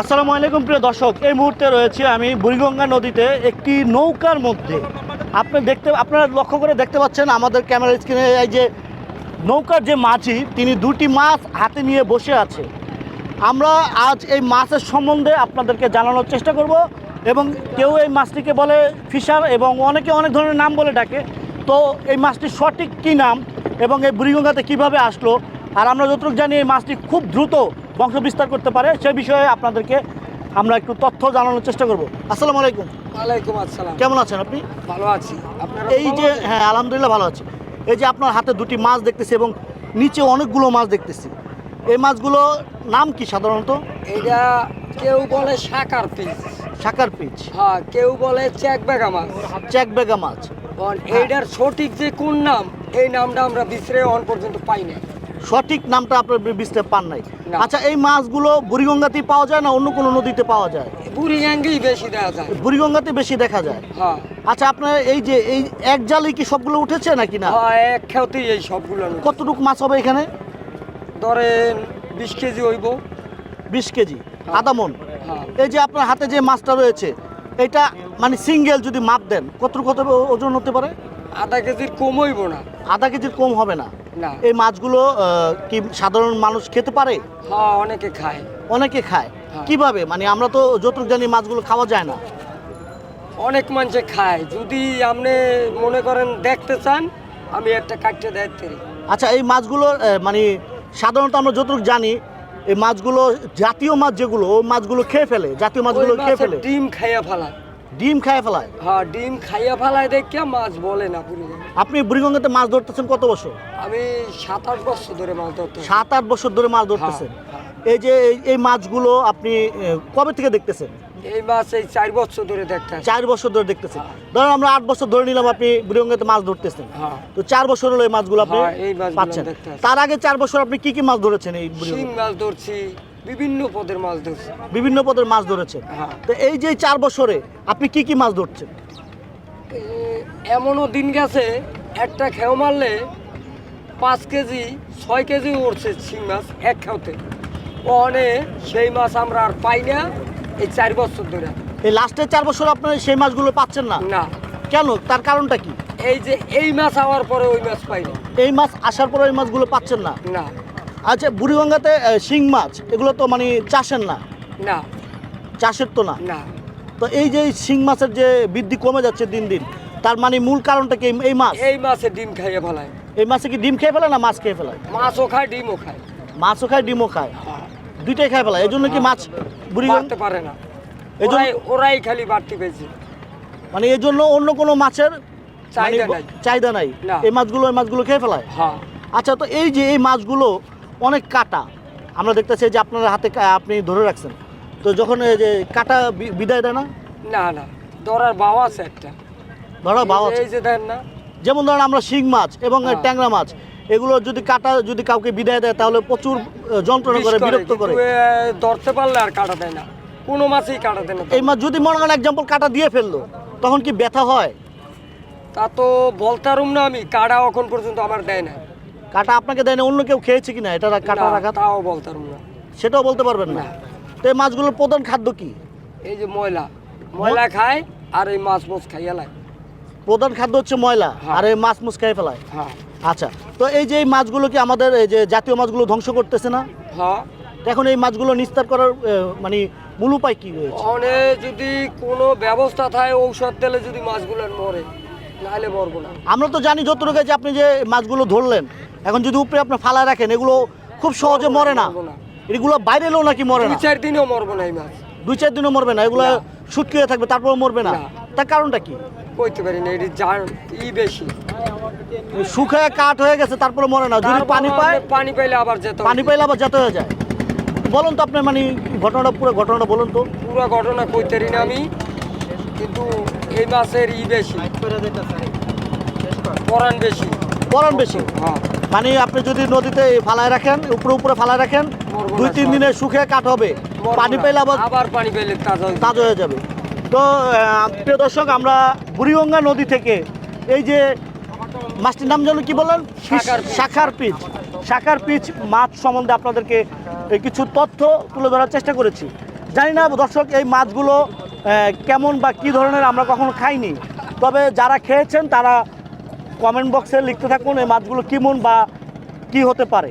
আসসালামু আলাইকুম প্রিয় দর্শক, এই মুহূর্তে রয়েছে আমি বুড়িগঙ্গা নদীতে, একটি নৌকার মধ্যে। আপনি দেখতে আপনারা লক্ষ্য করে দেখতে পাচ্ছেন আমাদের ক্যামেরা স্ক্রিনে এই যে নৌকার যে মাঝি, তিনি দুটি মাছ হাতে নিয়ে বসে আছে। আমরা আজ এই মাছের সম্বন্ধে আপনাদেরকে জানানোর চেষ্টা করব এবং কেউ এই মাছটিকে বলে ফিশার এবং অনেকে অনেক ধরনের নাম বলে ডাকে। তো এই মাছটির সঠিক কী নাম এবং এই বুড়িগঙ্গাতে কীভাবে আসলো? আর আমরা যতটুকু জানি, এই মাছটি খুব দ্রুত বংশ বিস্তার করতে পারে সে বিষয়ে আপনাদেরকে আমরা একটু তথ্য জানানোর চেষ্টা করব। আসসালামু আলাইকুম। ওয়ালাইকুম আসসালাম। কেমন আছেন আপনি? ভালো আছি। আপনারা এই যে হ্যাঁ আলহামদুলিল্লাহ ভালো আছি। এই যে আপনার হাতে দুটি মাছ দেখতেছি এবং নিচে অনেকগুলো মাছ দেখতেছি। এই মাছগুলো নাম কি সাধারণত? এটা কেউ বলে শাকার পিচ। শাকার পিচ। হ্যাঁ কেউ বলে চেক বেগা মাছ। চেক বেগা মাছ এইটার সঠিক যে কোন নাম এই নামটা আমরা বিশ্রে অন পর্যন্ত পাই না সঠিক নামটা আপনার বিস্তার পান নাই। আচ্ছা এই মাছগুলো বুড়িগঙ্গাতেই পাওয়া যায় না অন্য কোনো নদীতে পাওয়া যায়? বুড়ি গ্যাঙ্গেই বেশি দেখা যায়। বুড়িগঙ্গাতে বেশি দেখা যায়? হ্যাঁ। আচ্ছা আপনার এই যে এই এক জালে কি সবগুলো উঠেছে নাকি না? হ্যাঁ এক খেতেই এই সবগুলো কতটুকু মাছ হবে এখানে? ধরেন বিশ কেজি হইব। বিশ কেজি। মন। হ্যাঁ। এই যে আপনার হাতে যে মাছটা রয়েছে এটা মানে সিঙ্গেল যদি মাপ দেন কতটুকু কত ওজন হতে পারে? আধা কেজির কম হইব না। আধা কেজির কম হবে না। না। এই মাছগুলো কি সাধারণ মানুষ খেতে পারে? হ্যাঁ অনেকে খায়। অনেকে খায়। হ্যাঁ। কীভাবে? মানে আমরা তো যতটুকু জানি মাছগুলো খাওয়া যায় না। অনেক মানুষে খায়। যদি আপনি মনে করেন দেখতে চান আমি একটা কাটতে দেখতে আচ্ছা এই মাছগুলো মানে সাধারণত আমরা যতটুকু জানি এই মাছগুলো জাতীয় মাছ যেগুলো মাছগুলো খেয়ে ফেলে জাতীয় মাছগুলো খেয়ে ফেলে। ডিম খাইয়া ফেলায় ডিম খেয়ে ফেলায়? হ্যাঁ ডিম খাইয়া ফেলায় দেখিয়া মাছ বলে না পুরো। আপনি বুড়িগঙ্গাতে মাছ ধরতেছেন কত বছর? আমি সাত আট বছর ধরে মাছ ধরতে সাত আট বছর ধরে মাছ ধরতেছেন। হ্যাঁ, এই যে এই- মাছগুলো আপনি কবে থেকে দেখতেছেন? এই মাছ এই চার বছর ধরে দেখতে আসি। চার বছর ধরে দেখতেছেন। ধরুন আমরা আট বছর ধরে নিলাম আপনি বুড়িগঙ্গাতে মাছ ধরতেছেন। হ্যাঁ। তো চার বছর হলো এই মাছগুলো আপনি হ্যাঁ, পাচ্ছেন। তার আগে চার বছর আপনি কি কি মাছ ধরেছেন এই শিং মাছ ধরছি বিভিন্ন পদের মাছ ধরছি। বিভিন্ন পদের মাছ ধরেছেন হ্যাঁ। তো এই যে চার বছরে আপনি কি কি মাছ ধরছেন? এমনও দিন গেছে একটা খেও মারলে পাঁচ কেজি ছয় কেজি উঠছে শিং মাছ এক খেওতে। ওখানে সেই মাছ আমরা আর পাই না এই চার বছর ধরে। এই লাস্টের চার বছর আপনার সেই মাছগুলো পাচ্ছেন না? না। কেন? তার কারণটা কি? এই যে এই মাছ আওয়ার পরে ওই মাছ পাই না। এই মাছ আসার পরে ওই মাছগুলো পাচ্ছেন না? না। আচ্ছা বুড়িগঙ্গাতে শিং মাছ এগুলো তো মানে চাষের না? না। চাষের তো না? না। তো এই যে শিং মাছের যে বৃদ্ধি কমে যাচ্ছে দিন দিন তার মানে মূল কারণটা কি এই- মাছ? এই মাছে ডিম খাইয়ে ফেলায়। এই মাছে কি ডিম খেয়ে ফেলে না মাছ খেয়ে ফেলায়? মাছও খায় ডিমও খায়। মাছও খায় ডিমও খায়? দুইটাই খায় ফেলায় এই জন্য কি মাছ বুড়ি বাড়তে পারে না। এই জন্য- ওরাই ওরাই খালি বাড়তি পেয়েছে মানে এই জন্য অন্য কোনো মাছের চাহিদা মানে নাই। চাহিদা নাই? এই মাছগুলো এই মাছগুলো খেয়ে ফেলায়? হ্যাঁ। আচ্ছা তো এই যে এই মাছগুলো অনেক কাটা। আমরা দেখতেছি যে আপনার হাতে আপনি ধরে রাখছেন। তো যখন এই যে কাটা বিদায় দেয় না? না না। ধরার বাও আছে একটা। ধরো বাবা এই যে- এই যে দেন না। যেমন ধরেন আমরা শিং মাছ এবং হ্যাঁ। ট্যাংরা মাছ এগুলো যদি কাটা যদি কাউকে বিদায় দেয় তাহলে প্রচুর যন্ত্রণা করে বিরক্ত করে। ধরতে পারলে আর কাটা দেয় না। কোনো মাছই কাটা দেয় না। এই মাছ যদি মনে করেন এক্সাম্পল কাটা দিয়ে ফেলল তখন কি ব্যথা হয়? তা তো বলতে পারুম না আমি। কাটা এখন পর্যন্ত আমার দেয় না কাটা আপনাকে দেয় না অন্য কেউ খেয়েছে কিনা? এটা কাটা রাখা তাও বলতে পারুম না। সেটাও বলতে পারবেন না। তো এই মাছগুলোর প্রধান খাদ্য কি? এই যে ময়লা। ময়লা খায় আর এই মাছ মুছ খাইয়া লাগে প্রধান খাদ্য হচ্ছে ময়লা হ্যাঁ। আর এই মাছ মুছ খেয়ে ফেলায়। হ্যাঁ। আচ্ছা তো এই যে এই মাছগুলো কি আমাদের এই যে জাতীয় মাছগুলো ধ্বংস করতেছে না? হ্যাঁ। এখন এই মাছগুলো নিস্তার করার মানে মূল উপায় কি রয়েছে? ওখানে যদি কোনো ব্যবস্থা থাকে ঔষধ দিলে যদি মাছগুলো মরে নাহলে মরবো না। আমরা তো জানি যতটুকু যে আপনি যে মাছগুলো ধরলেন এখন যদি উপরে আপনি ফালা রাখেন এগুলো খুব সহজে মরে না। এগুলো বাইরে এলেও নাকি মরে দুই না? চার দিনেও মরবো না এই মাছ। দুই চার দিনও মরবে না এগুলো। শুটকি হয়ে থাকবে তারপরে মরবে না। তার কারণটা কি? কইতে পারি না এটি জান ই বেশি। শুকায় কাঠ হয়ে গেছে তারপরে মরে না। যদি পানি পায় পানি পাইলে আবার যেতে পানি পাইলে আবার যেতে হয়ে যায়। বলুন তো আপনি মানে ঘটনাটা পুরো ঘটনাটা বলুন তো। পুরো ঘটনা কইতে পারি না আমি কিন্তু এই মাছের ই বেশি। পরান বেশি। পরন বেশি। মানে আপনি যদি নদীতে ফালায় রাখেন উপরে উপরে ফালায় রাখেন দুই তিন দিনে শুকিয়ে কাঠ হবে। পানি। পেলে আবার আবার পানি পাইলে তাজা হয়ে যাবে। তো প্রিয় দর্শক আমরা বুড়িগঙ্গা নদী থেকে এই যে মাছটির নাম যেন কি বললেন শাখার পিচ। শাখার পিচ। মাছ সম্বন্ধে আপনাদেরকে কিছু তথ্য তুলে ধরার চেষ্টা করেছি। জানি না দর্শক এই মাছগুলো কেমন বা কী ধরনের আমরা কখনো খাইনি। তবে যারা খেয়েছেন তারা কমেন্ট বক্সে লিখতে থাকুন এই মাছগুলো কেমন বা কি হতে পারে।